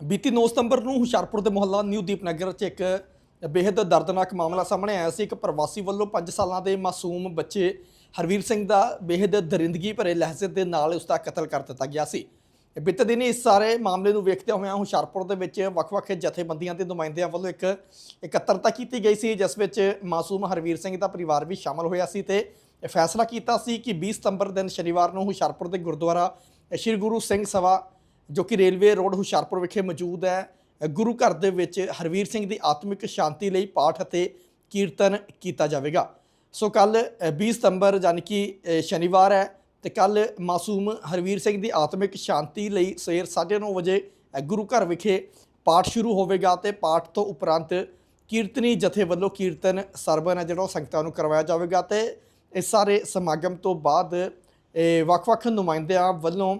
ਬੀਤੀ 9 ਸਤੰਬਰ ਨੂੰ ਹੁਸ਼ਿਆਰਪੁਰ ਦੇ ਮੁਹੱਲਾ ਨਿਊ ਦੀਪਨਗਰ 'ਚ ਇੱਕ ਬੇहद ਦਰਦਨਾਕ ਮਾਮਲਾ ਸਾਹਮਣੇ ਆਇਆ ਸੀ। ਇੱਕ ਪ੍ਰਵਾਸੀ ਵੱਲੋਂ 5 ਸਾਲਾਂ ਦੇ ਮਾਸੂਮ ਬੱਚੇ ਹਰਵੀਰ ਸਿੰਘ ਦਾ ਬੇहद ਦਰਿੰਦਗੀ ਭਰੇ ਲਹਿਜ਼ੇ ਦੇ ਨਾਲ ਉਸ ਦਾ ਕਤਲ ਕਰ ਦਿੱਤਾ ਗਿਆ ਸੀ। ਬੀਤੇ ਦਿਨੀ ਇਸ ਸਾਰੇ ਮਾਮਲੇ ਨੂੰ ਵੇਖਦੇ ਹੋਇਆਂ ਹੁਸ਼ਿਆਰਪੁਰ ਦੇ ਵਿੱਚ ਵੱਖ-ਵੱਖ ਜਥੇਬੰਦੀਆਂ ਦੇ ਨੁਮਾਇੰਦਿਆਂ ਵੱਲੋਂ ਇੱਕ ਇਕੱਤਰਤਾ ਕੀਤੀ ਗਈ ਸੀ, ਜਿਸ ਵਿੱਚ ਮਾਸੂਮ ਹਰਵੀਰ ਸਿੰਘ ਦਾ ਪਰਿਵਾਰ ਵੀ ਸ਼ਾਮਲ ਹੋਇਆ ਸੀ ਤੇ ਫੈਸਲਾ ਕੀਤਾ ਸੀ ਕਿ 20 ਸਤੰਬਰ ਦਿਨ ਸ਼ਨੀਵਾਰ ਨੂੰ ਹੁਸ਼ਿਆਰਪੁਰ ਦੇ ਗੁਰਦੁਆਰਾ ਸ਼੍ਰੀ ਗੁਰੂ ਸਿੰਘ ਸਭਾ ਜੋ ਕਿ ਰੇਲਵੇ ਰੋਡ ਹੁਸ਼ਿਆਰਪੁਰ ਵਿਖੇ ਮੌਜੂਦ ਹੈ ਗੁਰੂ ਘਰ ਦੇ ਵਿੱਚ ਹਰਵੀਰ ਸਿੰਘ ਦੀ ਆਤਮਿਕ ਸ਼ਾਂਤੀ ਲਈ ਪਾਠ ਅਤੇ ਕੀਰਤਨ ਕੀਤਾ ਜਾਵੇਗਾ। ਸੋ ਕੱਲ 20 ਸਤੰਬਰ ਯਾਨੀ ਕਿ ਸ਼ਨੀਵਾਰ ਹੈ ਤੇ ਕੱਲ ਮਾਸੂਮ ਹਰਵੀਰ ਸਿੰਘ ਦੀ ਆਤਮਿਕ ਸ਼ਾਂਤੀ ਲਈ ਸਵੇਰ 9:30 ਵਜੇ ਗੁਰੂ ਘਰ ਵਿਖੇ ਪਾਠ ਸ਼ੁਰੂ ਹੋਵੇਗਾ ਤੇ ਪਾਠ ਤੋਂ ਉਪਰੰਤ ਕੀਰਤਨੀ ਜਥੇ ਵੱਲੋਂ ਕੀਰਤਨ ਸਰਬਨ ਹੈ, ਜਿਹੜਾ ਉਹ ਸੰਗਤਾਂ ਨੂੰ ਕਰਵਾਇਆ ਜਾਵੇਗਾ ਤੇ ਇਸ ਸਾਰੇ ਸਮਾਗਮ ਤੋਂ ਬਾਅਦ ਵੱਖ-ਵੱਖ ਨੁਮਾਇੰਦਿਆਂ ਵੱਲੋਂ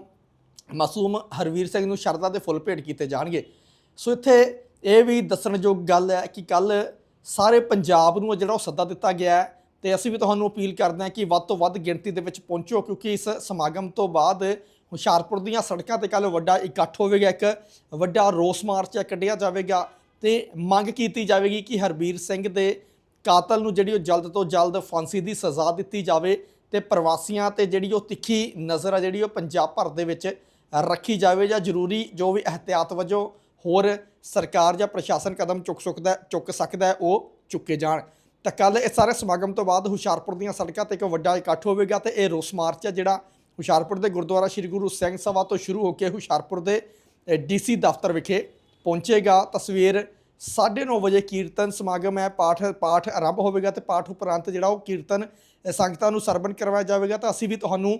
ਮਾਸੂਮ ਹਰਵੀਰ ਸਿੰਘ ਨੂੰ ਸ਼ਰਧਾ ਦੇ ਫੁੱਲ ਭੇਟ ਕੀਤੇ ਜਾਣਗੇ। ਸੋ ਇੱਥੇ ਇਹ ਵੀ ਦੱਸਣਯੋਗ ਗੱਲ ਹੈ ਕਿ ਕੱਲ ਸਾਰੇ ਪੰਜਾਬ ਨੂੰ ਜਿਹੜਾ ਉਹ ਸੱਦਾ ਦਿੱਤਾ ਗਿਆ ਹੈ ਤੇ ਅਸੀਂ ਵੀ ਤੁਹਾਨੂੰ ਅਪੀਲ ਕਰਦੇ ਹਾਂ ਕਿ ਵੱਧ ਤੋਂ ਵੱਧ ਗਿਣਤੀ ਦੇ ਵਿੱਚ ਪਹੁੰਚੋ, ਕਿਉਂਕਿ ਇਸ ਸਮਾਗਮ ਤੋਂ ਬਾਅਦ ਹੁਸ਼ਿਆਰਪੁਰ ਦੀਆਂ ਸੜਕਾਂ ਤੇ ਕੱਲ ਵੱਡਾ ਇਕੱਠ ਹੋਵੇਗਾ, ਇੱਕ ਵੱਡਾ ਰੋਸ ਮਾਰਚ ਹੈ, ਕੱਢਿਆ ਜਾਵੇਗਾ ਤੇ ਮੰਗ ਕੀਤੀ ਜਾਵੇਗੀ ਕਿ ਹਰਬੀਰ ਸਿੰਘ ਦੇ ਕਾਤਲ ਨੂੰ ਜਿਹੜੀ ਉਹ ਜਲਦ ਤੋਂ ਜਲਦ ਫਾਂਸੀ ਦੀ ਸਜ਼ਾ ਦਿੱਤੀ ਜਾਵੇ ਤੇ ਪ੍ਰਵਾਸੀਆਂ ਤੇ ਜਿਹੜੀ ਉਹ ਤਿੱਖੀ ਨਜ਼ਰ ਆ ਜਿਹੜੀ ਉਹ ਪੰਜਾਬ ਭਰ ਦੇ ਵਿੱਚ ਰੱਖੀ ਜਾਵੇ ਜਾਂ ਜ਼ਰੂਰੀ ਜੋ ਵੀ ਅਹਤਿਆਤ ਵਜੋਂ ਹੋਰ ਸਰਕਾਰ ਜਾਂ ਪ੍ਰਸ਼ਾਸਨ ਕਦਮ ਚੁੱਕ ਸਕਦਾ ਚੁੱਕ ਸਕਦਾ ਉਹ ਚੁੱਕੇ ਜਾਣ। ਤਾਂ ਕੱਲ ਇਸ ਸਾਰੇ ਸਮਾਗਮ ਤੋਂ ਬਾਅਦ ਹੁਸ਼ਿਆਰਪੁਰ ਦੀਆਂ ਸੜਕਾਂ ਤੇ ਇੱਕ ਵੱਡਾ ਇਕੱਠ ਹੋਵੇਗਾ ਤੇ ਇਹ ਰੋਸ ਮਾਰਚ ਹੈ, ਜਿਹੜਾ ਹੁਸ਼ਿਆਰਪੁਰ ਦੇ ਗੁਰਦੁਆਰਾ ਸ੍ਰੀ ਗੁਰੂ ਸਿੰਘ ਸਭਾ ਤੋਂ ਸ਼ੁਰੂ ਹੋ ਕੇ ਹੁਸ਼ਿਆਰਪੁਰ ਦੇ ਡੀਸੀ ਦਫ਼ਤਰ ਵਿਖੇ ਪਹੁੰਚੇਗਾ। ਤਸਵੀਰ 9:30 ਵਜੇ ਕੀਰਤਨ ਸਮਾਗਮ ਹੈ, ਪਾਠ ਪਾਠ ਆਰੰਭ ਹੋਵੇਗਾ ਤੇ ਪਾਠ ਉਪਰੰਤ ਜਿਹੜਾ ਉਹ ਕੀਰਤਨ ਸੰਗਤਾਂ ਨੂੰ ਸਰਵਣ ਕਰਵਾਇਆ ਜਾਵੇਗਾ। ਤਾਂ ਅਸੀਂ ਵੀ ਤੁਹਾਨੂੰ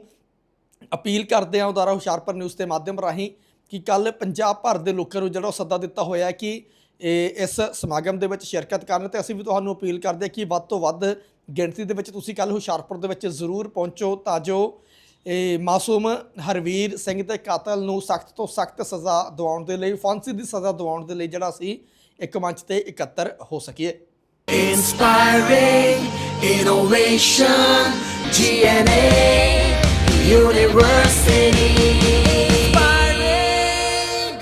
ਅਪੀਲ ਕਰਦੇ ਹਾਂ ਉਦਾਰਾ ਹੁਸ਼ਿਆਰਪੁਰ ਨਿਊਜ਼ ਦੇ ਮਾਧਿਅਮ ਰਾਹੀਂ ਕਿ ਕੱਲ ਪੰਜਾਬ ਭਰ ਦੇ ਲੋਕਾਂ ਨੂੰ ਜਿਹੜਾ ਉਹ ਸੱਦਾ ਦਿੱਤਾ ਹੋਇਆ ਹੈ ਕਿ ਇਹ ਇਸ ਸਮਾਗਮ ਦੇ ਵਿੱਚ ਸ਼ਿਰਕਤ ਕਰਨ ਤੇ ਅਸੀਂ ਵੀ ਤੁਹਾਨੂੰ ਅਪੀਲ ਕਰਦੇ ਹਾਂ ਕਿ ਵੱਧ ਤੋਂ ਵੱਧ ਗਿਣਤੀ ਦੇ ਵਿੱਚ ਤੁਸੀਂ ਕੱਲ ਹੁਸ਼ਿਆਰਪੁਰ ਦੇ ਵਿੱਚ ਜ਼ਰੂਰ ਪਹੁੰਚੋ ਤਾਂ ਜੋ ਇਹ ਮਾਸੂਮ ਹਰਵੀਰ ਸਿੰਘ ਦੇ ਕਾਤਲ ਨੂੰ ਸਖਤ ਤੋਂ ਸਖਤ ਸਜ਼ਾ ਦਿਵਾਉਣ ਦੇ ਲਈ ਫਾਂਸੀ ਦੀ ਸਜ਼ਾ ਦਿਵਾਉਣ ਦੇ ਲਈ ਜਿਹੜਾ ਅਸੀਂ ਇੱਕ ਮੰਚ ਤੇ ਇਕੱਤਰ ਹੋ ਸਕੀਏ। Inspiring innovation, GNA, universe.